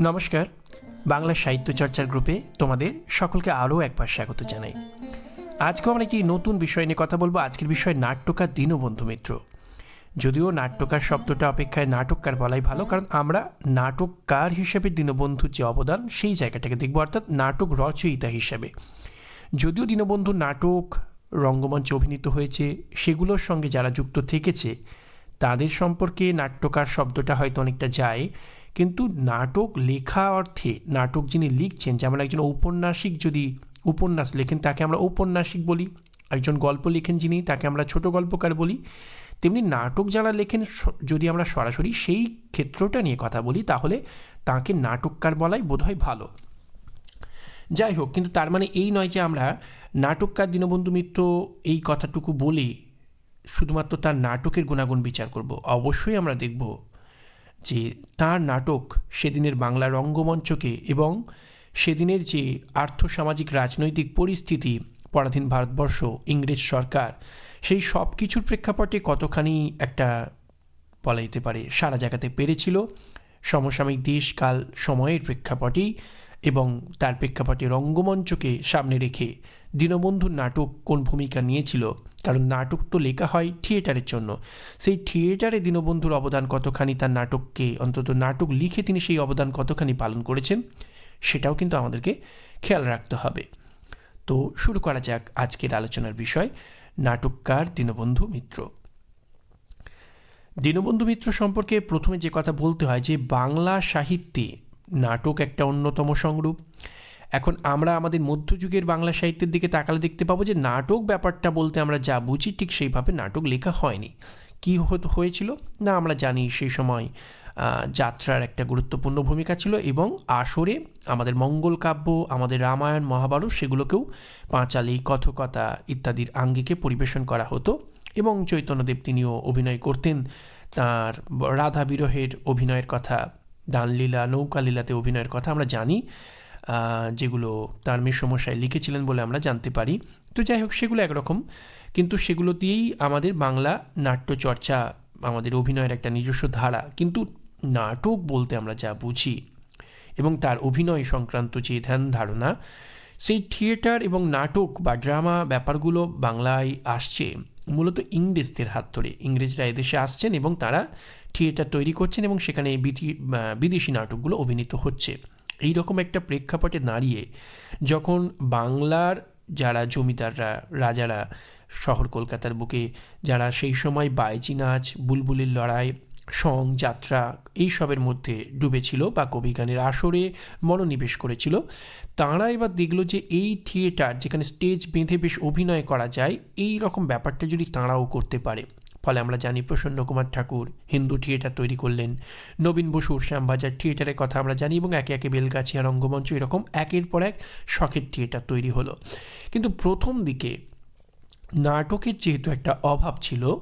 নমস্কার, বাংলা সাহিত্য চর্চার গ্রুপে তোমাদের সকলকে আরও একবার স্বাগত জানাই। আজকেও আমরা একটি নতুন বিষয় নিয়ে কথা বলব। আজকের বিষয় নাট্যকার দীনবন্ধু মিত্র। যদিও নাট্যকার শব্দটা অপেক্ষায় নাটককার বলাই ভালো, কারণ আমরা নাটককার হিসেবে দীনবন্ধুর যে অবদান, সেই জায়গাটাকে দেখব, অর্থাৎ নাটক রচয়িতা হিসেবে। যদিও দীনবন্ধু নাটক, রঙ্গমঞ্চে অভিনীত হয়েছে, সেগুলোর সঙ্গে যারা যুক্ত থেকেছে তাদের সম্পর্কে নাট্যকার শব্দটা হয়তো অনেকটা যায়, কিন্তু নাটক লেখা অর্থে নাটক যিনি লিখছেন, যেমন একজন ঔপন্যাসিক যদি উপন্যাস লেখেন, তাকে আমরা ঔপন্যাসিক বলি। একজন গল্প লেখেন যিনি, তাকে আমরা ছোট গল্পকার বলি। তেমনি নাটক যারা লেখেন যদি আমরা সরাসরি সেই ক্ষেত্রটা নিয়ে কথা বলি, তাহলে তাকে নাটককার বলাই বোধহয় ভালো। যাই হোক, কিন্তু তার মানে এই নয় যে আমরা নাটককার দীনবন্ধু মিত্র এই কথাটুকু বলে শুধুমাত্র তার নাটকের গুণাগুণ বিচার করব। অবশ্যই আমরা দেখব যে তার নাটক সেদিনের বাংলা রঙ্গমঞ্চকে এবং সেদিনের যে আর্থসামাজিক রাজনৈতিক পরিস্থিতি, পরাধীন ভারতবর্ষ, ইংরেজ সরকার, সেই সব কিছুর প্রেক্ষাপটে কতখানি একটা বলা যেতে পারে সারা জায়গাতে পেরেছিল। সমসাময়িক দেশ কাল সময়ের প্রেক্ষাপটেই এবং তার প্রেক্ষাপটে রঙ্গমঞ্চকে সামনে রেখে দীনবন্ধুর নাটক কোন ভূমিকা নিয়েছিল, কারণ নাটক তো লেখা হয় থিয়েটারের জন্য। সেই থিয়েটারে দীনবন্ধুর অবদান কতখানি, তার নাটককে অন্তত নাটক লিখে তিনি সেই অবদান কতখানি পালন করেছেন, সেটাও কিন্তু আমাদেরকে খেয়াল রাখতে হবে। তো শুরু করা যাক আজকের আলোচনার বিষয়, নাটককার দীনবন্ধু মিত্র। দীনবন্ধু মিত্র সম্পর্কে প্রথমে যে কথা বলতে হয় যে বাংলা সাহিত্যে নাটক একটা অন্যতম সংরূপ। এখন আমরা আমাদের মধ্যযুগের বাংলা সাহিত্যের দিকে তাকালে দেখতে পাবো যে নাটক ব্যাপারটা বলতে আমরা যা বুঝি ঠিক সেইভাবে নাটক লেখা হয়নি। কী হয়েছিল? না, আমরা জানি সেই সময় যাত্রার একটা গুরুত্বপূর্ণ ভূমিকা ছিল এবং আসরে আমাদের মঙ্গল কাব্য, আমাদের রামায়ণ, মহাভারত সেগুলোকেও পাঁচালী, কথকতা ইত্যাদির আঙ্গিকে পরিবেশন করা হতো এবং চৈতন্যদেব তিনিও অভিনয় করতেন। তার রাধা বিরহের অভিনয়ের কথা দানলীলা নৌকালীলাতে অভিনয়ের কথা আমরা জানি যেগুলো তার মেসমশাই লিখেছিলেন বলে আমরা জানতে পারি। তো যাই হোক, সেগুলো একরকম। কিন্তু সেগুলো দিয়েই আমাদের বাংলা নাট্যচর্চা, আমাদের অভিনয়ের একটা নিজস্ব ধারা। কিন্তু নাটক বলতে আমরা যা বুঝি এবং তার অভিনয় সংক্রান্ত যে ধ্যান ধারণা, সেই থিয়েটার এবং নাটক বা ড্রামা ব্যাপারগুলো বাংলায় আসছে। মূলত ইংরেজদের হাত ধরে। ইংরেজরা এদেশে আসছেন এবং তারা থিয়েটার তৈরি করছেন এবং সেখানে বিদেশি নাটকগুলো অভিনীত হচ্ছে। এই রকম একটা প্রেক্ষাপটে দাঁড়িয়ে যখন বাংলার যারা জমিদাররা, রাজারা শহর কলকাতার বুকে, যারা সেই সময় বাইচি নাচ বুলবুলির লড়াই সং, যাত্রা এইসবের মধ্যে ডুবেছিল বা কবিগানের আসরে মনোনিবেশ করেছিল। তাঁরা এবার দেখল যে এই থিয়েটার যেখানে স্টেজ বেঁধে বেশ অভিনয় করা যায়, এই রকম ব্যাপারটা যদি তাঁরাও করতে পারে। ফলে আমরা জানি প্রসন্ন কুমার ঠাকুর হিন্দু থিয়েটার তৈরি করলেন। নবীন বসুর শ্যামবাজার থিয়েটারের কথা আমরা জানি এবং একে একে বেলগাছিয়া রঙ্গমঞ্চ এরকম একের পর এক শখের থিয়েটার তৈরি হলো। কিন্তু প্রথম দিকে নাটকের যেহেতু একটা অভাব ছিল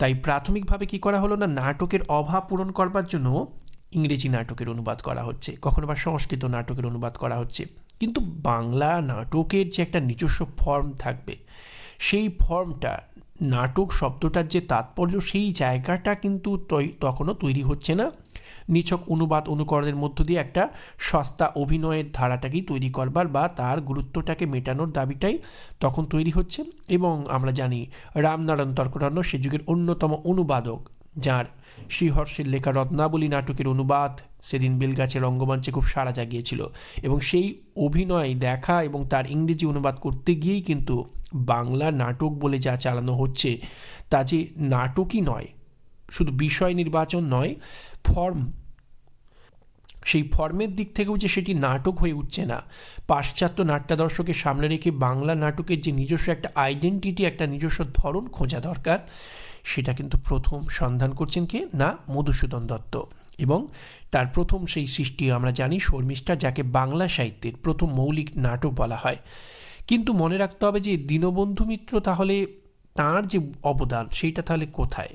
তাই প্রাথমিকভাবে কি করা হলো না? নাটকের অভাব পূরণ করবার জন্য ইংরেজি নাটকের অনুবাদ করা হচ্ছে। কখনো বা সংস্কৃত নাটকের অনুবাদ করা হচ্ছে। কিন্তু বাংলা নাটকের যে একটা নিজস্ব ফর্ম থাকবে, সেই ফর্মটা নাটক শব্দটার যে তাৎপর্য, সেই জায়গাটা কিন্তু তখনও তৈরি হচ্ছে না। নিছক অনুবাদ অনুকরণের মধ্য দিয়ে একটা সস্তা অভিনয়ের ধারাটাকেই তৈরি করবার বা তার গুরুত্বটাকে মেটানোর দাবিটাই তখন তৈরি হচ্ছে এবং আমরা জানি রামনারায়ণ তর্করণ্য সে যুগের অন্যতম অনুবাদক, যার শ্রীহর্ষের লেখা রত্নাবলী নাটকের অনুবাদ সেদিন বেলগাছের রঙ্গমঞ্চে খুব সাড়া জাগিয়েছিল এবং সেই অভিনয়, দেখা এবং তার ইংরেজি অনুবাদ করতে গিয়েই কিন্তু বাংলা নাটক বলে যা চালানো হচ্ছে, তা যে নাটকই নয়, শুধু বিষয় নির্বাচন নয়, ফর্ম, সেই ফর্মের দিক থেকেও যে সেটি নাটক হয়ে উঠছে না। পাশ্চাত্য নাট্যাদর্শকে সামনে রেখে বাংলা নাটকের যে নিজস্ব একটা আইডেন্টিটি একটা নিজস্ব ধরন খোঁজা দরকার, সেটা কিন্তু প্রথম সন্ধান করছেন কে? না, মধুসূদন দত্ত। এবং তার প্রথম সেই সৃষ্টি আমরা জানি শর্মিষ্ঠা, যাকে বাংলা সাহিত্যের প্রথম মৌলিক নাটক বলা হয়। কিন্তু মনে রাখতে হবে যে দীনবন্ধু মিত্র তাহলে তার যে অবদান, সেইটা তাহলে কোথায়?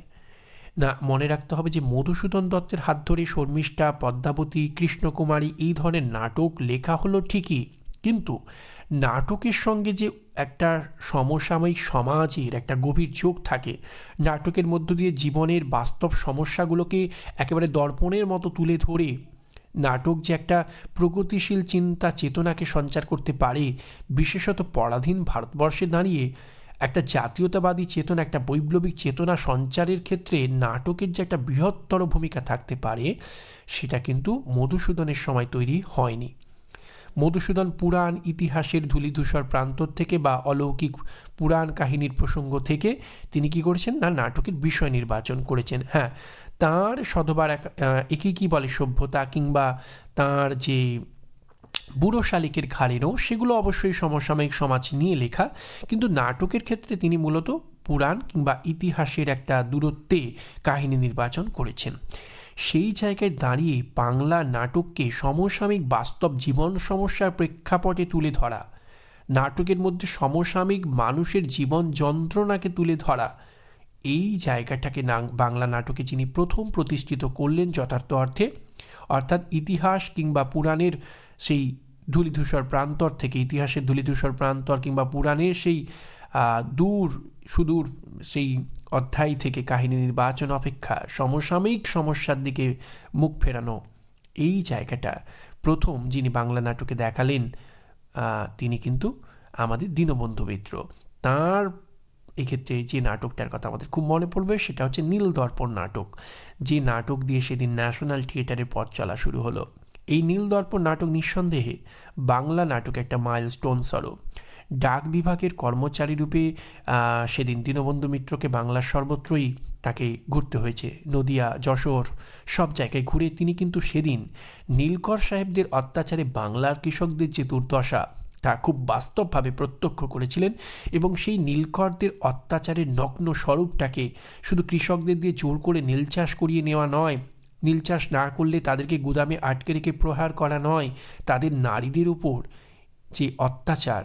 না, মনে রাখতে হবে যে মধুসূদন দত্তের হাত ধরে শর্মিষ্ঠা, পদ্মাবতী, কৃষ্ণকুমারী এই ধরনের নাটক, লেখা হলো ঠিকই কিন্তু নাটকের সঙ্গে যে একটা সমসাময়িক সমাজের একটা গভীর যোগ থাকে, নাটকের মধ্য দিয়ে জীবনের বাস্তব সমস্যাগুলোকে একেবারে দর্পণের মতো তুলে ধরে নাটক যে একটা প্রগতিশীল চিন্তা চেতনাকে সঞ্চার করতে পারে, বিশেষত পরাধীন ভারতবর্ষে দাঁড়িয়ে একটা জাতীয়তাবাদী চেতনা, একটা বৈপ্লবিক চেতনা সঞ্চারের ক্ষেত্রে নাটকের যে একটা বৃহত্তর ভূমিকা থাকতে পারে, সেটা কিন্তু মধুসূদনের সময় তৈরি হয়নি। মধুসূদন পুরাণ ইতিহাসের ধূলিধূসর প্রান্তর থেকে বা অলৌকিক পুরাণ কাহিনীর প্রসঙ্গ থেকে তিনি কি করেছেন? না, নাটকের বিষয় নির্বাচন করেছেন। হ্যাঁ তাঁর শতবার এক একে কী বলে সভ্যতা কিংবা তাঁর যে বুড়ো শালিকের ঘাড়েরও সেগুলো অবশ্যই সমসাময়িক সমাজ নিয়ে লেখা। কিন্তু নাটকের ক্ষেত্রে তিনি মূলত পুরাণ কিংবা ইতিহাসের একটা দূরত্বে কাহিনী নির্বাচন করেছেন। সেই জায়গায় দাঁড়িয়ে বাংলা নাটককে সমসাময়িক বাস্তব জীবন সমস্যার প্রেক্ষাপটে তুলে ধরা, নাটকের মধ্যে সমসাময়িক মানুষের জীবন যন্ত্রণাকে তুলে ধরা, এই জায়গাটাকে বাংলা নাটকে যিনি প্রথম প্রতিষ্ঠিত করলেন যথার্থ অর্থে, অর্থাৎ ইতিহাস কিংবা পুরাণের সেই ধূলিধূসর প্রান্তর থেকে, ইতিহাসের ধূলিধূসর প্রান্তর কিংবা পুরাণের সেই দূর সুদূর সেই অধ্যায় থেকে কাহিনী নির্বাচন অপেক্ষা সমসাময়িক সমস্যার দিকে মুখ ফেরানো এই জায়গাটা। প্রথম যিনি বাংলা নাটকে দেখালেন তিনি কিন্তু আমাদের দীনবন্ধু মিত্র। তাঁর এক্ষেত্রে যে নাটকটার কথা আমাদের খুব মনে পড়বে সেটা হচ্ছে নীল দর্পণ নাটক। যে নাটক দিয়ে সেদিন ন্যাশনাল থিয়েটারের পথ চলা শুরু হলো। এই নীল দর্পণ নাটক নিঃসন্দেহে বাংলা নাটক একটা মাইলস্টোন স্বরূপ। ডাক বিভাগের কর্মচারী রূপে সেদিন দীনবন্ধু মিত্রকে বাংলার সর্বত্রই তাকে ঘুরতে হয়েছে। নদিয়া, যশোর সব জায়গায় ঘুরে তিনি কিন্তু সেদিন নীলকর সাহেবদের অত্যাচারে বাংলার কৃষকদের যে দুর্দশা, তা খুব বাস্তবভাবে প্রত্যক্ষ করেছিলেন এবং সেই নীলকরদের অত্যাচারের নগ্ন স্বরূপটাকে শুধু কৃষকদের দিয়ে জোর করে নীল চাষ করিয়ে নেওয়া নয়, নীল চাষ না করলে তাদেরকে গুদামে আটকে রেখে প্রহার করা নয়, তাদের নারীদের উপর যে অত্যাচার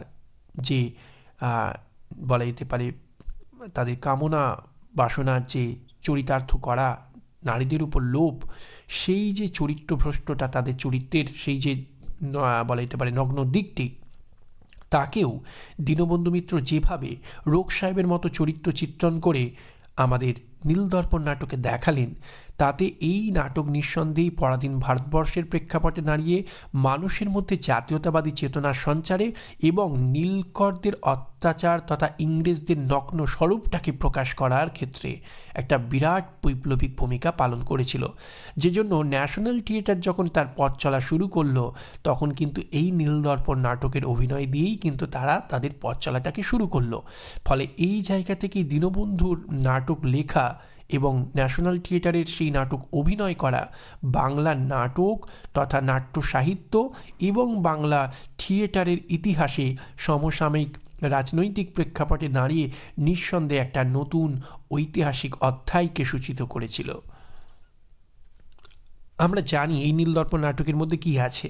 যে বলা যেতে পারে, তাদের কামনা বাসনার যে চরিতার্থ করা নারীদের উপর লোভ, সেই যে চরিত্রভ্রষ্টটা তাদের চরিত্রের সেই যে বলা যেতে পারে, নগ্ন দিকটি, তাকেও দীনবন্ধু মিত্র যেভাবে রোগ সাহেবের মতো চরিত্র চিত্রণ করে আমাদের নীলদর্পণ নাটকে দেখালেন তাতে এই নাটক নিঃসন্দেহেই পরাধীন ভারতবর্ষের প্রেক্ষাপটে দাঁড়িয়ে মানুষের মধ্যে জাতীয়তাবাদী চেতনার সঞ্চারে এবং নীলকরদের অত্যাচার তথা ইংরেজদের নগ্ন স্বরূপটাকে প্রকাশ করার ক্ষেত্রে একটা বিরাট বৈপ্লবিক ভূমিকা পালন করেছিল। যে জন্য ন্যাশনাল থিয়েটার যখন তার পথ চলা শুরু করল, তখন কিন্তু এই নীলদর্পণ নাটকের অভিনয় দিয়েই কিন্তু তারা তাদের পথ চলাটাকে শুরু করল। ফলে এই জায়গা থেকেই দীনবন্ধুর নাটক লেখা এবং ন্যাশনাল থিয়েটারের সেই নাটক অভিনয় করা, বাংলা নাটক তথা নাট্য সাহিত্য এবং বাংলা থিয়েটারের ইতিহাসে সমসাময়িক রাজনৈতিক প্রেক্ষাপটে দাঁড়িয়ে নিঃসন্দেহে একটা নতুন ঐতিহাসিক অধ্যায়কে সূচিত করেছিল। আমরা জানি এই নীলদর্পণ নাটকের মধ্যে কি আছে,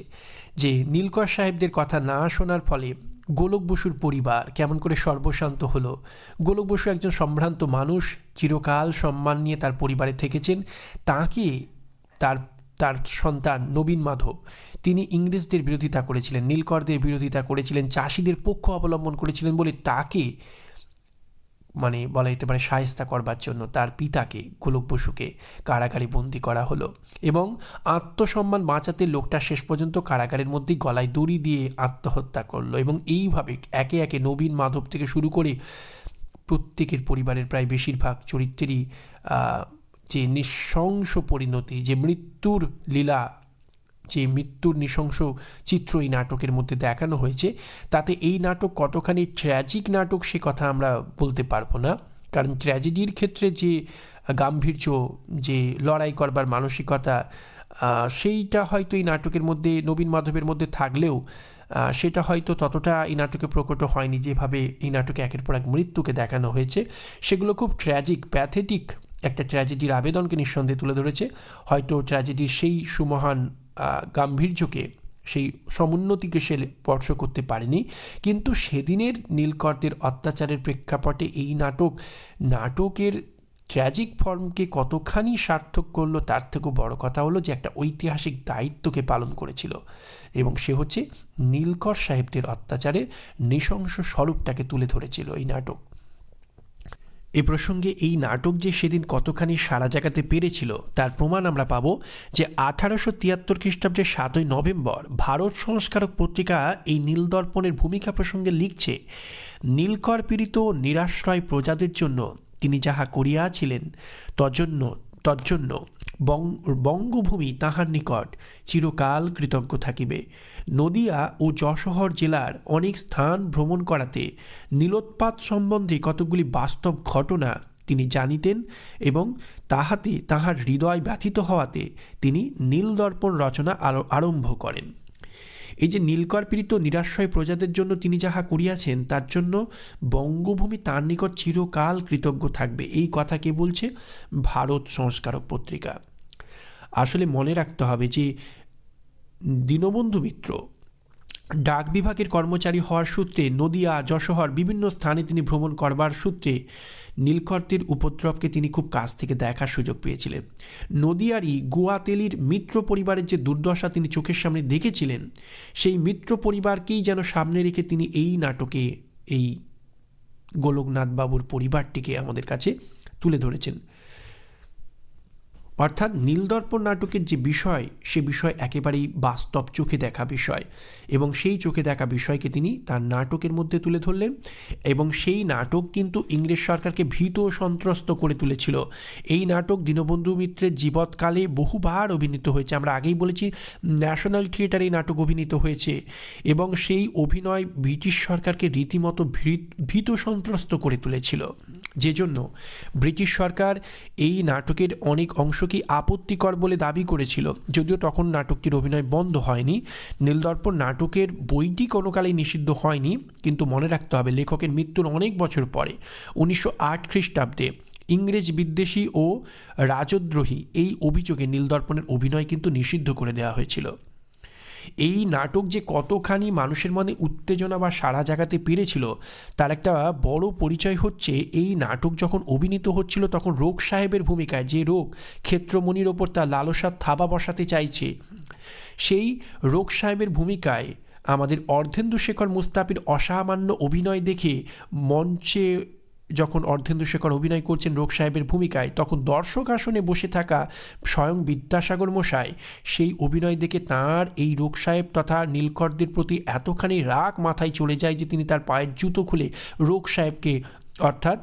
যে নীলকর সাহেবদের কথা না শোনার ফলে গোলক বসুর পরিবার কেমন করে সর্বশান্ত হলো? গোলক বসু একজন সম্ভ্রান্ত মানুষ, চিরকাল সম্মান নিয়ে তার পরিবারে থেকেছেন। তাকে তার তার সন্তান নবীন মাধব। তিনি ইংরেজদের বিরোধিতা করেছিলেন, নীলকরদের বিরোধিতা করেছিলেন, চাষিদের পক্ষ অবলম্বন করেছিলেন বলে তাকে মানে বলা যেতে পারে সায়স্তা করবার জন্য তার পিতাকে, গোলক বসুকে কারাগারে বন্দি করা হলো এবং আত্মসম্মান বাঁচাতে লোকটা শেষ পর্যন্ত কারাগারের মধ্যেই গলায় দড়ি দিয়ে আত্মহত্যা করল এবং এইভাবে একে একে নবীন মাধব থেকে শুরু করে প্রত্যেকের পরিবারের প্রায় বেশিরভাগ চরিত্রেরই যে নৃশংস পরিণতি, যে মৃত্যুর লীলা যে মৃত্যুর নৃশংস চিত্র এই নাটকের মধ্যে দেখানো হয়েছে, তাতে এই নাটক কতখানি ট্র্যাজিক নাটক সে কথা আমরা বলতে পারব না। কারণ ট্র্যাজেডির ক্ষেত্রে যে গাম্ভীর্য, যে লড়াই করবার মানসিকতা সেইটা হয়তো এই নাটকের মধ্যে, নবীন মাধবের মধ্যে থাকলেও সেটা হয়তো ততটা এই নাটকে প্রকট হয়নি যেভাবে এই নাটকে একের পর এক মৃত্যুকে দেখানো হয়েছে। সেগুলো খুব ট্র্যাজিক প্যাথেটিক একটা ট্র্যাজেডির আবেদনকে নিঃসন্দেহে তুলে ধরেছে। হয়তো ট্র্যাজেডির সেই সুমহান গাম্ভীর্যকে সেই সমুন্নতিকে সে স্পর্শ করতে পারেনি। কিন্তু সেদিনের নীলকরদের অত্যাচারের প্রেক্ষাপটে এই নাটক, নাটকের ট্র্যাজিক ফর্মকে কতখানি সার্থক করল তার থেকেও বড় কথা হলো যে একটা ঐতিহাসিক দায়িত্বকে পালন করেছিল এবং সে হচ্ছে নীলকর সাহেবদের অত্যাচারের নৃশংস স্বরূপটাকে তুলে ধরেছিল এই নাটক। এ প্রসঙ্গে এই নাটক যে সেদিন কতখানি সারা জায়গাতে পেরেছিল, তার প্রমাণ আমরা পাব যে আঠারোশো তিয়াত্তর খ্রিস্টাব্দের সাতই নভেম্বর ভারত সংস্কারক পত্রিকা এই নীলদর্পণের ভূমিকা প্রসঙ্গে লিখছে, নীলকর পীড়িত, নিরাশ্রয় প্রজাদের জন্য তিনি যাহা করিয়াছিলেন, তজন্য তজ্জন্য বঙ্গভূমি তাহার নিকট চিরকাল কৃতজ্ঞ থাকিবে। নদিয়া ও যশোহর জেলার অনেক স্থান ভ্রমণ করাতে নীলোৎপাত সম্বন্ধে কতগুলি বাস্তব ঘটনা তিনি জানিতেন এবং তাহাতে তাহার হৃদয় ব্যথিত হওয়াতে তিনি নীলদর্পণ রচনা আরম্ভ করেন। এই যে নীলকর পীড়িত, নিরাশ্রয় প্রজাদের জন্য তিনি যাহা করিয়াছেন, তার জন্য বঙ্গভূমি তার নিকট চিরকাল কৃতজ্ঞ থাকবে। এই কথা কে বলছে? ভারত সংস্কারক পত্রিকা। আসলে মনে রাখতে হবে যে, দীনবন্ধু মিত্র ডাক বিভাগের কর্মচারী হওয়ার সূত্রে নদিয়া, যশোহর বিভিন্ন স্থানে তিনি ভ্রমণ করবার সূত্রে নীলকর্তের উপদ্রবকে তিনি খুব কাছ থেকে দেখার সুযোগ পেয়েছিলেন। নদিয়ারই গুয়াতেলির মিত্র পরিবারের যে দুর্দশা তিনি চোখের সামনে দেখেছিলেন, সেই মিত্র পরিবারকেই যেন সামনে রেখে তিনি এই নাটকে, এই গোলকনাথবাবুর পরিবারটিকে আমাদের কাছে তুলে ধরেছেন। অর্থাৎ নীলদর্পণ নাটকের যে বিষয়, সে বিষয় একেবারেই বাস্তব চোখে দেখা বিষয় এবং সেই চোখে দেখা বিষয়কে তিনি তার নাটকের মধ্যে তুলে ধরলেন এবং সেই নাটক কিন্তু ইংরেজ সরকারকে ভীত সন্ত্রস্ত করে তুলেছিল। এই নাটক দীনবন্ধু মিত্রের জীবৎকালে বহুবার অভিনীত হয়েছে। আমরা আগেই বলেছি, ন্যাশনাল থিয়েটারে এই নাটক অভিনীত হয়েছে এবং সেই অভিনয় ব্রিটিশ সরকারকে রীতিমতো ভীত সন্ত্রস্ত করে তুলেছিল। যে জন্য ব্রিটিশ সরকার এই নাটকের অনেক অংশকে আপত্তিকর বলে দাবি করেছিল। যদিও তখন নাটকটির অভিনয় বন্ধ হয়নি, নীলদর্পণ নাটকের বইটি কোনো কালেই নিষিদ্ধ হয়নি, কিন্তু মনে রাখতে হবে লেখকের মৃত্যুর অনেক বছর পরে, উনিশশো আট খ্রিস্টাব্দে ইংরেজ বিদ্বেষী ও রাজদ্রোহী এই অভিযোগে নীলদর্পণের অভিনয় কিন্তু নিষিদ্ধ করে দেওয়া হয়েছিল। এই নাটক যে কতখানি মানুষের মনে উত্তেজনা বা সারা জাগাতে পেরেছিল, তার একটা বড় পরিচয় হচ্ছে এই নাটক যখন অভিনীত হচ্ছিল তখন রোগ সাহেবের ভূমিকায়, যে রোগ ক্ষেত্রমণির ওপর তার লালসার থাবা বসাতে চাইছে। সেই রোগ সাহেবের ভূমিকায় আমাদের অর্ধেন্দু শেখর মুস্তাফির অসামান্য অভিনয় দেখে মঞ্চে যখন অর্ধেন্দু শেখর অভিনয় করছেন রোগ সাহেবের ভূমিকায়, তখন দর্শক আসনে বসে থাকা স্বয়ং বিদ্যাসাগর মশাই সেই অভিনয় দেখে তাঁর এই রোগ সাহেব তথা নীলকরদের প্রতি এতখানি রাগ মাথায় চলে যায় যে তিনি তার পায়ের জুতো খুলে রোগ সাহেবকে অর্থাৎ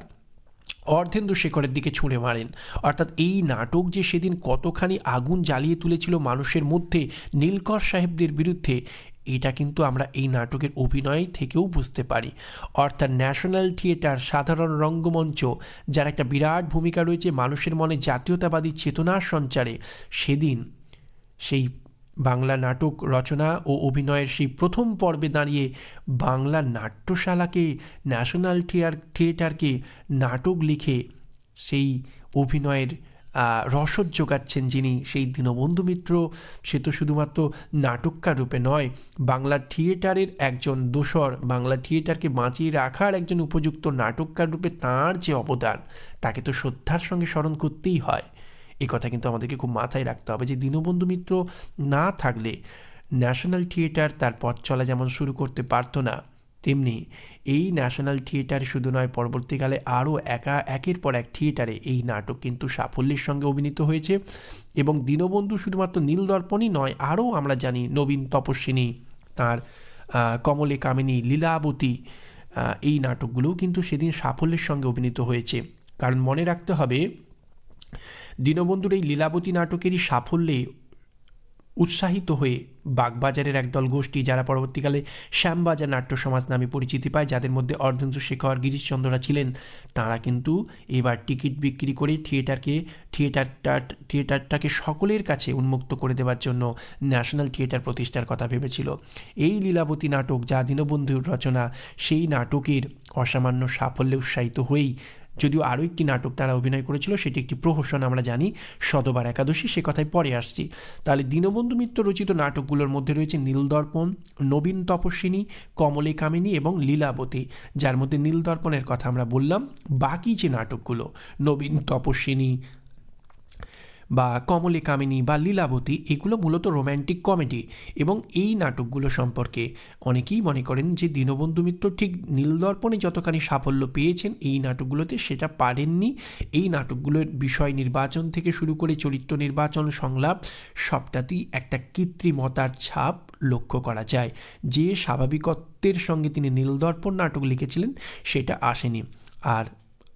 অর্ধেন্দু শেখরের দিকে ছুঁড়ে মারেন। অর্থাৎ এই নাটক যে সেদিন কতখানি আগুন জ্বালিয়ে তুলেছিল মানুষের মধ্যে, নীলকর সাহেবদের বিরুদ্ধে এটা কিন্তু আমরা এই নাটকের অভিনয় থেকেও বুঝতে পারি। অর্থাৎ ন্যাশনাল থিয়েটার সাধারণ রঙ্গমঞ্চ, যার একটা বিরাট ভূমিকা রয়েছে মানুষের মনে জাতীয়তাবাদী চেতনার সঞ্চারে, সেদিন সেই বাংলা নাটক রচনা ও অভিনয়ের সেই প্রথম পর্বে দাঁড়িয়ে বাংলা নাট্যশালাকে ন্যাশনাল থিয়ার থিয়েটারকে নাটক লিখে সেই অভিনয়ের রসদ যোগাচ্ছেন যিনি সেই দীনবন্ধু মিত্র, সে তো শুধুমাত্র নাটককার রূপে নয়, বাংলা থিয়েটারের একজন দোসর, বাংলা থিয়েটারকে বাঁচিয়ে রাখার একজন উপযুক্ত নাটককার রূপে তাঁর যে অবদান, তাকে তো শ্রদ্ধার সঙ্গে স্মরণ করতেই হয়। এই কথা কিন্তু আমাদেরকে খুব মাথায় রাখতে হবে যে দীনবন্ধু মিত্র না থাকলে ন্যাশনাল থিয়েটার তার পথ চলা যেমন শুরু করতে পারতো না তেমনি এই ন্যাশনাল থিয়েটার শুধু নয়, পরবর্তীকালে আরও একা, একের পর এক থিয়েটারে এই নাটক কিন্তু সাফল্যের সঙ্গে অভিনীত হয়েছে। এবং দীনবন্ধু শুধুমাত্র নীলদর্পণই নয়, আরও আমরা জানি নবীন তপস্বিনী, তার কমলে কামিনী, লীলাবতী এই নাটকগুলোও কিন্তু সেদিন সাফল্যের সঙ্গে অভিনীত হয়েছে। কারণ মনে রাখতে হবে, দীনবন্ধুর এই লীলাবতী নাটকেরই সাফল্যে উৎসাহিত হয়ে বাগবাজারের একদল গোষ্ঠী যারা পরবর্তীকালে শ্যামবাজার নাট্য সমাজ নামে পরিচিতি পায়, যাদের মধ্যে অর্ধেন্দু শেখর, গিরিশচন্দ্ররা ছিলেন, তারা কিন্তু এবার টিকিট বিক্রি করে থিয়েটারকে থিয়েটারটা থিয়েটারটাকে সকলের কাছে উন্মুক্ত করে দেওয়ার জন্য ন্যাশনাল থিয়েটার প্রতিষ্ঠার কথা ভেবেছিল। এই লীলাবতী নাটক যা দীনবন্ধুর রচনা, সেই নাটকের অসামান্য সাফল্যে উৎসাহিত হয়েই যদিও আরও একটি নাটক তারা অভিনয় করেছিল, সেটি একটি প্রহসন, আমরা জানি। শতবার একাদশী, সে কথায় পরে আসছি। তাহলে দীনবন্ধু মিত্র রচিত নাটকগুলোর মধ্যে রয়েছে নীলদর্পণ, নবীন তপস্বিনী, কমলে কামিনী এবং লীলাবতী, যার মধ্যে নীলদর্পণের কথা আমরা বললাম। বাকি যে নাটকগুলো, নবীন তপস্বিনী বা কমলে কামিনী বা লীলাবতী, এগুলো মূলত রোম্যান্টিক কমেডি এবং এই নাটকগুলো সম্পর্কে অনেকেই মনে করেন যে দীনবন্ধু মিত্র ঠিক নীলদর্পণে যতখানি সাফল্য পেয়েছেন, এই নাটকগুলোতে সেটা পারেননি। এই নাটকগুলোর বিষয় নির্বাচন থেকে শুরু করে চরিত্র নির্বাচন সংলাপ সবটাতেই একটা কৃত্রিমতার ছাপ লক্ষ্য করা যায়। যে স্বাভাবিকত্বের সঙ্গে তিনি নীলদর্পণ নাটক লিখেছিলেন, সেটা আসেনি। আর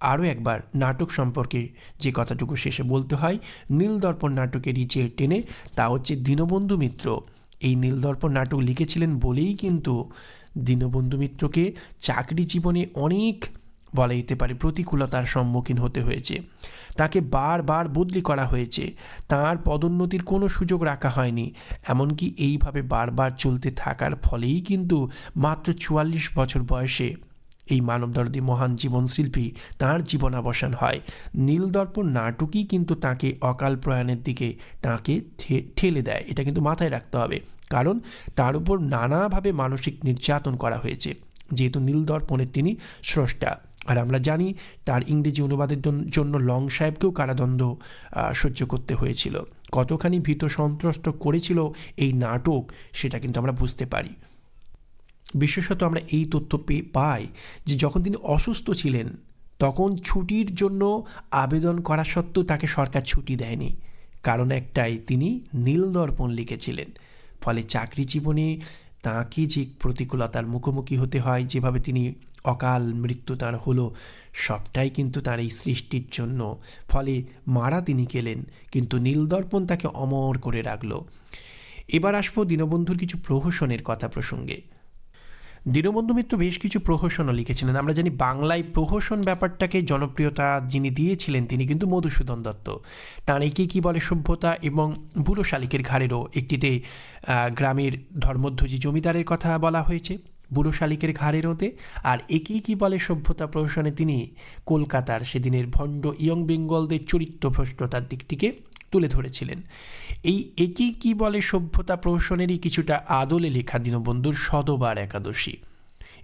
আরও একবার নাটক সম্পর্কে যে কথাটুকু শেষে বলতে হয়, নীলদর্পণ নাটকেরই যে টেনে, তা হচ্ছে দীনবন্ধু মিত্র। এই নীলদর্পণ নাটক লিখেছিলেন বলেই কিন্তু দীনবন্ধু মিত্রকে চাকরি জীবনে অনেক বলা যেতে পারে প্রতিকূলতার সম্মুখীন হতে হয়েছে। তাকে বারবার বদলি করা হয়েছে। তার পদোন্নতির কোনো সুযোগ রাখা হয়নি। এমনকি এইভাবে বারবার চলতে থাকার ফলেই কিন্তু মাত্র চুয়াল্লিশ বছর বয়সে এই মানবদর্দী মহান জীবনশিল্পী তাঁর জীবনাবসান হয়। নীলদর্পণ নাটকই কিন্তু তাকে অকাল প্রয়াণের দিকে তাকে ঠেলে দেয়। এটা কিন্তু মাথায় রাখতে হবে। কারণ তার উপর নানাভাবে মানসিক নির্যাতন করা হয়েছে। যেহেতু নীলদর্পণের তিনি স্রষ্টা। আর আমরা জানি তার ইংরেজি অনুবাদের জন্য লং সাহেবকেও কারাদণ্ড সহ্য করতে হয়েছিল। কতখানি ভীত সন্ত্রস্ত করেছিল এই নাটক, সেটা কিন্তু আমরা বুঝতে পারি। বিশেষত আমরা এই তথ্য পেয়ে পাই যে যখন তিনি অসুস্থ ছিলেন, তখন ছুটির জন্য আবেদন করা সত্ত্বেও তাকে সরকার ছুটি দেয়নি। কারণ একটাই, তিনি নীলদর্পণ লিখেছিলেন। ফলে চাকরি জীবনে তাঁকে যে প্রতিকূলতার মুখোমুখি হতে হয়, যেভাবে তিনি অকাল মৃত্যু তার হলো, সবটাই কিন্তু তার এই সৃষ্টির জন্য। ফলে মারা তিনি গেলেন, কিন্তু নীলদর্পণ তাকে অমর করে রাখল। এবার আসব দীনবন্ধুর কিছু প্রহসনের কথা প্রসঙ্গে। দীনবন্ধু মিত্র বেশ কিছু প্রহসনও লিখেছিলেন। আমরা জানি বাংলায় প্রহসন ব্যাপারটাকে জনপ্রিয়তা যিনি দিয়েছিলেন, তিনি কিন্তু মধুসূদন দত্ত। তাঁর একে কী বলে সভ্যতা এবং বুড়ো শালিকের ঘাড়েরও একটিতে গ্রামের ধর্মধ্বজি জমিদারের কথা বলা হয়েছে, বুড়ো শালিকের ঘাড়ের হতে আর একেই কি বলে সভ্যতা প্রহসনে তিনি, কলকাতার সেদিনের ভণ্ড ইয়ং বেঙ্গলদের চরিত্র ভ্রষ্টতার দিকটিকে তুলে ধরেছিলেন। এই একই কি বলে সভ্যতা প্রহসনেরই কিছুটা আদলে লেখা দীনবন্ধুর সদবার একাদশী।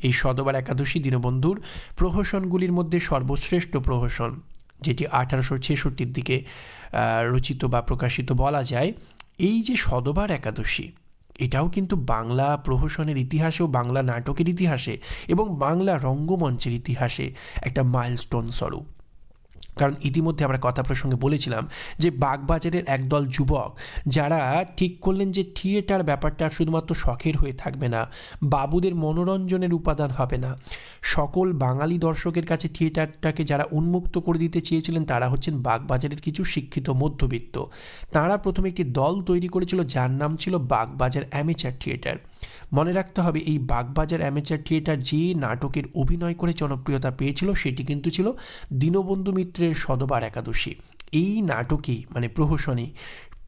এই সদবার একাদশী দীনবন্ধুর প্রহসনগুলির মধ্যে সর্বশ্রেষ্ঠ প্রহসন, যেটি আঠারোশো ছেষট্টির দিকে রচিত বা প্রকাশিত বলা যায়, এই যে সদবার একাদশী, এটাও কিন্তু বাংলা প্রহসনের ইতিহাসে ও বাংলা নাটকের ইতিহাসে এবং বাংলা রঙ্গমঞ্চের ইতিহাসে একটা মাইলস্টোন স্বরূপ। কারণ ইতিমধ্যে আমরা কথা প্রসঙ্গে বলেছিলাম যে বাগবাজারের একদল যুবক যারা ঠিক করলেন যে থিয়েটার ব্যাপারটা শুধুমাত্র শখের হয়ে থাকবে না, বাবুদের মনোরঞ্জনের উপাদান হবে না। সকল বাঙালি দর্শকের কাছে থিয়েটারটাকে যারা উন্মুক্ত করে দিতে চেয়েছিলেন তারা হচ্ছেন বাগবাজারের কিছু শিক্ষিত মধ্যবিত্ত। তারা প্রথমে একটি দল তৈরি করেছিল যার নাম ছিল বাগবাজার অ্যামেচার থিয়েটার। মনে রাখতে হবে এই বাগবাজার অ্যামেচার থিয়েটার যে নাটকের অভিনয় করে জনপ্রিয়তা পেয়েছিল সেটি কিন্তু ছিল দীনবন্ধু মিত্রের সদবার একাদশী। এই নাটকে মানে প্রহসনে,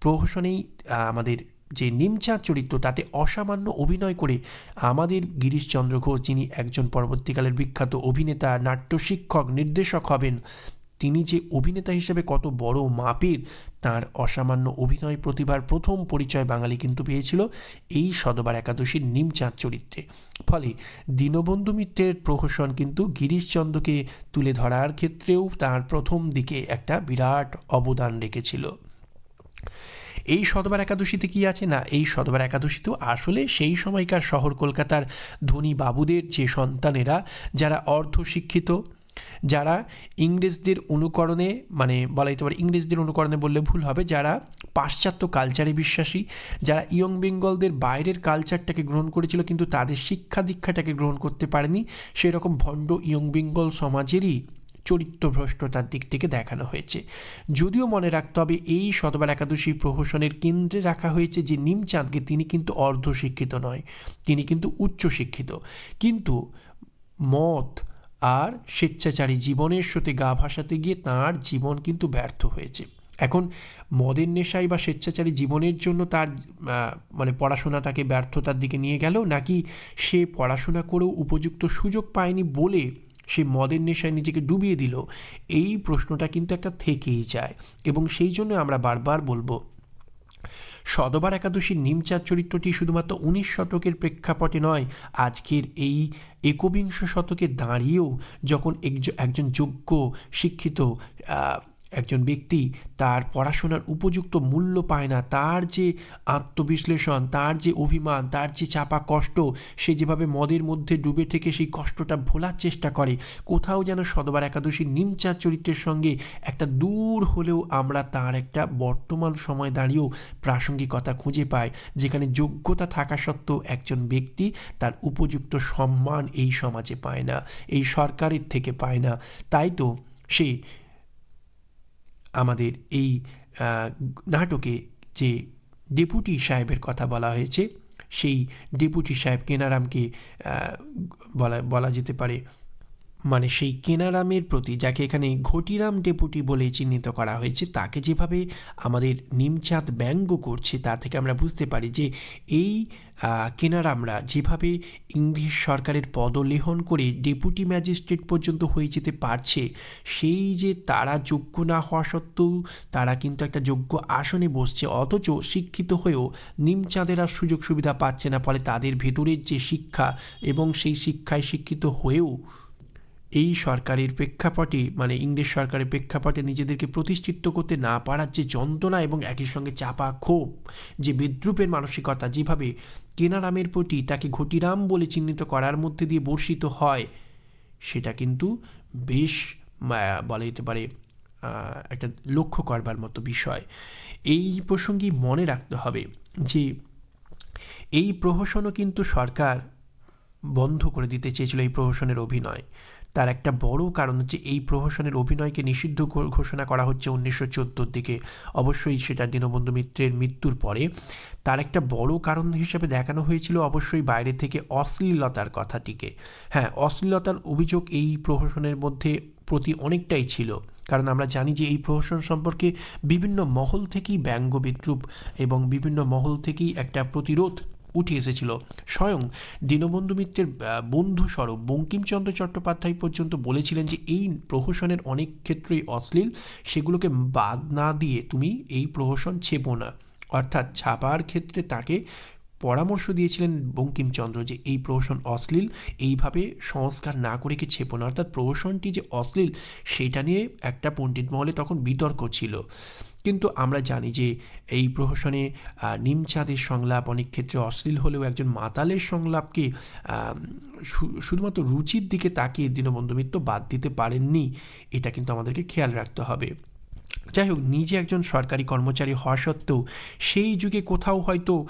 প্রহসনেই আমাদের যে নিমচাঁদ চরিত্র, তাতে অসামান্য অভিনয় করে আমাদের গিরিশচন্দ্র ঘোষ, যিনি একজন পরবর্তীকালের বিখ্যাত অভিনেতা, নাট্য শিক্ষক, নির্দেশক হবেন তিনি যে অভিনেতা হিসেবে কত বড় মাপের, তার অসামান্য অভিনয় প্রতিভার প্রথম পরিচয় বাঙালি কিন্তু পেয়েছিল এই সদবার একাদশীর নিমচাঁদ চরিত্রে। ফলে দীনবন্ধু মিত্রের প্রহসন কিন্তু গিরিশচন্দ্রকে তুলে ধরার ক্ষেত্রেও তার প্রথম দিকে একটা বিরাট অবদান রেখেছিল। এই সদবার একাদশীতে কি আছে? না, এই সদবার একাদশীতেও আসলে সেই সময়কার শহর কলকাতার ধনী বাবুদের যে সন্তানেরা, যারা অর্ধশিক্ষিত যারা ইংরেজদের অনুকরণে মানে বলা যেতে পারে ইংরেজদের অনুকরণে বললে ভুল হবে, যারা পাশ্চাত্য কালচারে বিশ্বাসী, যারা ইয়ং বেঙ্গলদের বাইরের কালচারটাকে গ্রহণ করেছিল কিন্তু তাদের শিক্ষা দীক্ষাটাকে গ্রহণ করতে পারেনি, সেরকম ভণ্ড ইয়ং বেঙ্গল সমাজেরই চরিত্রভ্রষ্টতার দিক থেকে দেখানো হয়েছে। যদিও মনে রাখতে হবে, এই শতবার একাদশী প্রহসনের কেন্দ্রে রাখা হয়েছে যে নিমচাঁদকে তিনি কিন্তু অর্ধশিক্ষিত নয়, তিনি কিন্তু উচ্চশিক্ষিত। কিন্তু মত আর স্বেচ্ছাচারী জীবনের সাথে গা ভাসাতে গিয়ে তাঁর জীবন কিন্তু ব্যর্থ হয়েছে। এখন মদের নেশাই বা স্বেচ্ছাচারী জীবনের জন্য তার মানে পড়াশোনা তাকে ব্যর্থতার দিকে নিয়ে গেল, নাকি সে পড়াশোনা করেও উপযুক্ত সুযোগ পায়নি বলে সে মদের নেশায় নিজেকে ডুবিয়ে দিল? এই প্রশ্নটা কিন্তু একটা থেকেই যায়। এবং সেই জন্য আমরা বারবার বলব সদবার একাদশীর নিমচাঁদ চরিত্রটি শুধুমাত্র উনিশ শতকের প্রেক্ষাপটে নয়, আজকের এই একবিংশ শতকে দাঁড়িয়েও যখন একজন যোগ্য, শিক্ষিত একজন ব্যক্তি তার পড়াশোনার উপযুক্ত মূল্য পায় না, তার যে আত্মবিশ্লেষণ, তার যে অভিমান, তার যে চাপা কষ্ট, সে যেভাবে মদের মধ্যে ডুবে থেকে সেই কষ্টটা ভোলার চেষ্টা করে, কোথাও যেন সদবার একাদশী নিমচাঁদ চরিত্রের সঙ্গে একটা দূর হলেও আমরা তার একটা বর্তমান সময় দাঁড়িয়েও প্রাসঙ্গিকতা খুঁজে পাই, যেখানে যোগ্যতা থাকা সত্ত্বেও একজন ব্যক্তি তার উপযুক্ত সম্মান এই সমাজে পায় না, এই সরকারের থেকে পায় না। তাই তো সে আমাদের এই নাটকে যে ডেপুটি সাহেবের কথা বলা হয়েছে, সেই ডেপুটি সাহেব কেনারামকে বলা বলা যেতে পারে মানে সেই কেনারামের প্রতি, যাকে এখানে ঘটিরাম ডেপুটি বলে চিহ্নিত করা হয়েছে, তাকে যেভাবে আমাদের নিমচাঁদ ব্যঙ্গ করছে, তা থেকে আমরা বুঝতে পারি যে এই কেনারামরা যেভাবে ইংলিশ সরকারের পদলেহন করে ডেপুটি ম্যাজিস্ট্রেট পর্যন্ত হয়ে যেতে পারছে, সেই যে তারা যোগ্য না হওয়া সত্ত্বেও তারা কিন্তু একটা যোগ্য আসনে বসছে, অথচ শিক্ষিত হয়েও নিমচাঁদেরা সুযোগ সুবিধা পাচ্ছে না, ফলে তাদের ভেতরের যে শিক্ষা এবং সেই শিক্ষায় শিক্ষিত হয়েও এই সরকারের প্রেক্ষাপটে মানে ইংরেজ সরকারের প্রেক্ষাপটে নিজেদেরকে প্রতিষ্ঠিত করতে না পারার যে যন্ত্রণা এবং একই সঙ্গে চাপা ক্ষোভ, যে বিদ্রুপের মানসিকতা যেভাবে কেনারামের প্রতি তাকে ঘটিরাম বলে চিহ্নিত করার মধ্যে দিয়ে বর্ষিত হয়, সেটা কিন্তু বেশ বলা যেতে পারে একটা লক্ষ্য করবার মতো বিষয়। এই প্রসঙ্গে মনে রাখতে হবে যে, এই প্রহসনও কিন্তু সরকার বন্ধ করে দিতে চেয়েছিল এই প্রহসনের অভিনয়। তার একটা বড় কারণ হচ্ছে এই প্রহসনের অভিনয়কে নিষিদ্ধ ঘোষণা করা হচ্ছে উনিশশো চোদ্দোর দিকে। অবশ্যই সেটা দীনবন্ধু মিত্রের মৃত্যুর পরে। তার একটা বড় কারণ হিসেবে দেখানো হয়েছিল অবশ্যই বাইরে থেকে অশ্লীলতার কথাটিকে। হ্যাঁ অশ্লীলতার অভিযোগ এই প্রহসনের মধ্যে প্রতি অনেকটাই ছিল। কারণ আমরা জানি যে এই প্রহসন সম্পর্কে বিভিন্ন মহল থেকেই ব্যঙ্গ বিদ্রুপ এবং বিভিন্ন মহল থেকেই একটা প্রতিরোধ উঠে এসেছিল। স্বয়ং দীনবন্ধু মিত্রের বন্ধু স্বরূপ বঙ্কিমচন্দ্র চট্টোপাধ্যায় পর্যন্ত বলেছিলেন যে, এই প্রহসনের অনেক ক্ষেত্রেই অশ্লীল। সেগুলোকে বাদ না দিয়ে তুমি এই প্রহসন ছেপো না। অর্থাৎ ছাপার ক্ষেত্রে তাকে পরামর্শ দিয়েছিলেন বঙ্কিমচন্দ্র যে, এই প্রহসন অশ্লীল। এইভাবে সংস্কার না করে কি ছেপো না। অর্থাৎ প্রহসনটি যে অশ্লীল, সেটা নিয়ে একটা পণ্ডিত মহলে তখন বিতর্ক ছিল। কিন্তু আমরা জানি যে এই প্রহসনে নিমচাঁদের সংলাপ অনেক ক্ষেত্রে অশ্লীল হলেও একজন মাতালের সংলাপকে শুধুমাত্র রুচির দিকে তাকিয়ে দীনবন্ধু মিত্র বাদ দিতে পারেননি। এটা কিন্তু আমাদেরকে খেয়াল রাখতে হবে। যাই হোক, নিজে একজন সরকারি কর্মচারী হওয়া সত্ত্বেও সেই যুগে কোথাও হয়তো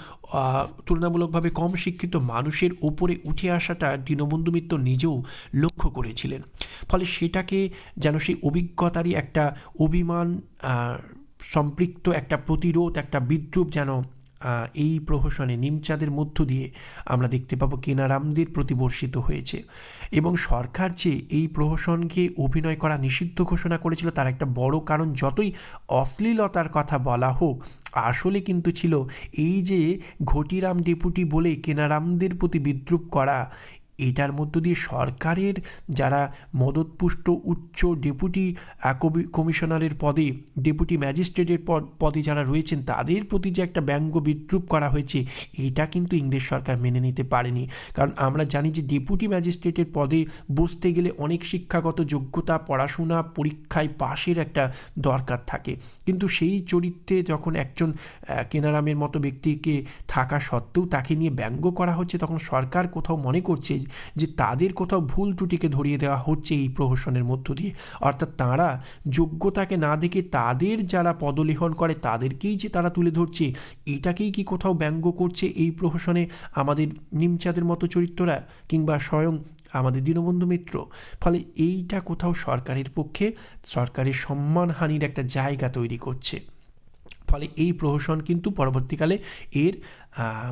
তুলনামূলকভাবে কম শিক্ষিত মানুষের ওপরে উঠে আসাটা দীনবন্ধু মিত্র নিজেও লক্ষ্য করেছিলেন। ফলে সেটাকে যেন সেই অভিজ্ঞতারই একটা অভিমান সম্পৃক্ত একটা প্রতিরোধ, একটা বিদ্রুপ যেন এই প্রহসনে নিমচাঁদের মধ্য দিয়ে আমরা দেখতে পাবো কেনারামদের প্রতিবর্ষিত হয়েছে। এবং সরকার যে এই প্রহসনকে অভিনয় করা নিষিদ্ধ ঘোষণা করেছিল, তার একটা বড় কারণ যতই অশ্লীলতার কথা বলা হোক, আসলে কিন্তু ছিল এই যে ঘটিরাম ডেপুটি বলে কেনারামদের প্রতি বিদ্রুপ করা এটার মধ্য দিয়ে সরকারের যারা মদতপুষ্ট উচ্চ ডেপুটি কমিশনারের পদে, ডেপুটি ম্যাজিস্ট্রেটের পদে যারা রয়েছেন, তাদের প্রতি যে একটা ব্যঙ্গ বিদ্রুপ করা হয়েছে, এটা কিন্তু ইংরেজ সরকার মেনে নিতে পারেনি। কারণ আমরা জানি যে ডেপুটি ম্যাজিস্ট্রেটের পদে বসতে গেলে অনেক শিক্ষাগত যোগ্যতা, পড়াশোনা, পরীক্ষায় পাশের একটা দরকার থাকে। কিন্তু সেই চরিত্রে যখন একজন কেনারামের মতো ব্যক্তিকে থাকা সত্ত্বেও তাকে নিয়ে ব্যঙ্গ করা হচ্ছে, তখন সরকার কোথাও মনে করছে যে তাদের কোথাও ভুল ত্রুটিকে ধরিয়ে দেওয়া হচ্ছে এই প্রহসনের মধ্য দিয়ে। অর্থাৎ তারা যোগ্যতাকে না দেখে তাদের যারা পদলেহন করে, তাদেরকেই যে তারা তুলে ধরছে, এটাকেই কি কোথাও ব্যঙ্গ করছে এই প্রহসনে আমাদের নিমচাঁদের মতো চরিত্ররা কিংবা স্বয়ং আমাদের দীনবন্ধু মিত্র? ফলে এইটা কোথাও সরকারের পক্ষে সরকারের সম্মানহানির একটা জায়গা তৈরি করছে। ফলে এই প্রহসন কিন্তু পরবর্তীকালে এর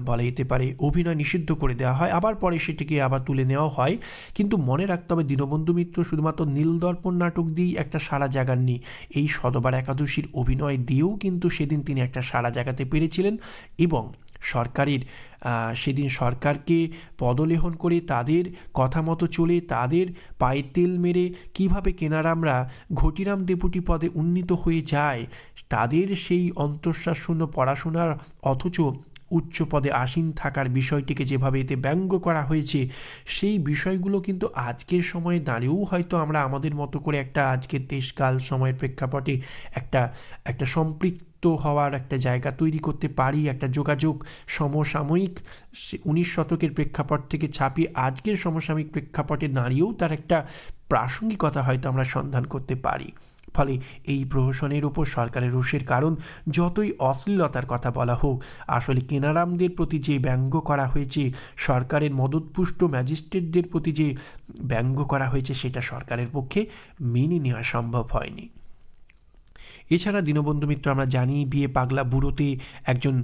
বলা যেতে পারে, অভিনয় নিষিদ্ধ করে দেওয়া হয়। আবার পরে সেটিকে আবার তুলে নেওয়া হয়। কিন্তু মনে রাখতে হবে, দীনবন্ধু মিত্র শুধুমাত্র নীলদর্পণ নাটক দিয়েই একটা সারা জাগাননি। এই শতবার একাদশীর অভিনয় দিয়েও কিন্তু সেদিন তিনি একটা সারা জাগাতে পেরেছিলেন এবং সরকারের সেদিন সরকারকে পদলেহন করে তাদের কথা মতো চলে তাদের পায়ে তেল মেরে কীভাবে কেনারামরা ঘটিরাম দেপুটি পদে উন্নীত হয়ে যায়, তাদের সেই অন্তঃশ্বাসশূন্য পড়াশোনার অথচ উচ্চ পদে আসীন থাকার বিষয়টিকে যেভাবে এতে ব্যঙ্গ করা হয়েছে, সেই বিষয়গুলো কিন্তু আজকের সময়ে দাঁড়িয়েও হয়তো আমরা আমাদের মতো করে একটা আজকের দেশকাল সময়ের প্রেক্ষাপটে একটা একটা সম্পৃক্ত হওয়ার একটা জায়গা তৈরি করতে পারি, একটা যোগাযোগ সমসাময়িক উনিশ শতকের প্রেক্ষাপট থেকে ছাপিয়ে আজকের সমসাময়িক প্রেক্ষাপটে দাঁড়িয়েও তার একটা প্রাসঙ্গিকতা হয়তো আমরা সন্ধান করতে পারি। ফলে এই প্রহসনের উপর সরকারের রোষের কারণ যতই অশ্লীলতার কথা বলা হোক, আসলে কেনারামদের প্রতি যে ব্যঙ্গ করা হয়েছে, সরকারের মদতপুষ্ট ম্যাজিস্ট্রেটদের প্রতি যে ব্যঙ্গ করা হয়েছে, সেটা সরকারের পক্ষে মেনে নেওয়া সম্ভব হয়নি। এছাড়া দীনবন্ধু মিত্র আমরা জানি, বিয়ে পাগলা বুড়োতে একজন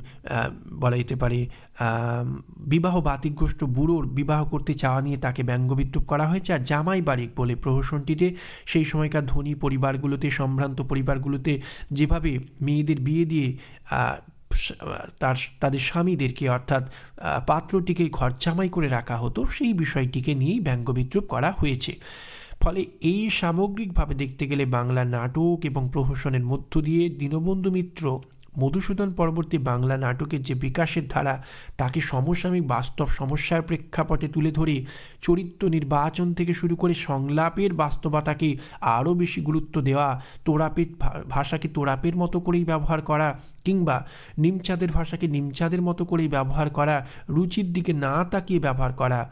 বলা যেতে পারে বিবাহ বাতিগ্রস্ত বুড়োর বিবাহ করতে চাওয়া নিয়ে তাকে ব্যঙ্গবিদ্রুপ করা হয়েছে। আর জামাই বাড়ি বলে প্রহসনটিতে সেই সময়কার ধনী পরিবারগুলোতে, সম্ভ্রান্ত পরিবারগুলোতে যেভাবে মেয়েদের বিয়ে দিয়ে তার, তাদের স্বামীদেরকে অর্থাৎ পাত্রটিকে ঘর জামাই করে রাখা হতো, সেই বিষয়টিকে নিয়েই ব্যঙ্গবিদ্রুপ করা হয়েছে। ফলে এই সামগ্রিকভাবে দেখতে গেলে বাংলা নাটক এবং প্রহসনের মধ্য দিয়ে দীনবন্ধু মিত্র মধুসূদন পরবর্তী বাংলা নাটকের যে বিকাশের ধারা, তাকে সমসাময়িক বাস্তব সমস্যার প্রেক্ষাপটে তুলে ধরে চরিত্র নির্বাচন থেকে শুরু করে সংলাপের বাস্তবতাকে আরও বেশি গুরুত্ব দেওয়া তোরাপের ভাষাকে তোরাপের মতো করেই ব্যবহার করা কিংবা নিমচাঁদের ভাষাকে নিমচাঁদের মতো করেই ব্যবহার করা, রুচির দিকে না তাকিয়ে ব্যবহার করা।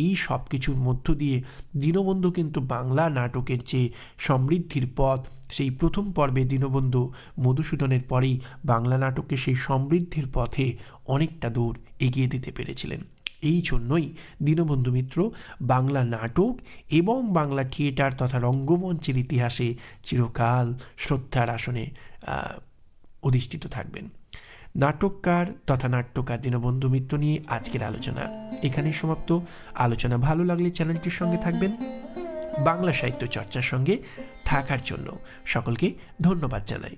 এই সব কিছুর মধ্য দিয়ে দীনবন্ধু কিন্তু বাংলা নাটকের যে সমৃদ্ধির পথ, সেই প্রথম পর্বে দীনবন্ধু মধুসূদনের পরেই বাংলা নাটককে সেই সমৃদ্ধির পথে অনেকটা দূর এগিয়ে দিতে পেরেছিলেন। এই জন্যই দীনবন্ধু মিত্র বাংলা নাটক এবং বাংলা থিয়েটার তথা রঙ্গমঞ্চের ইতিহাসে চিরকাল শ্রদ্ধার আসনে অধিষ্ঠিত থাকবেন। নাটককার তথা নাট্যকার দীনবন্ধু মিত্র নিয়ে আজকের আলোচনা। এখানেই সমাপ্ত। আলোচনা ভালো লাগলে চ্যানেলটির সঙ্গে থাকবেন। বাংলা সাহিত্য চর্চার সঙ্গে থাকার জন্য সকলকে ধন্যবাদ জানাই।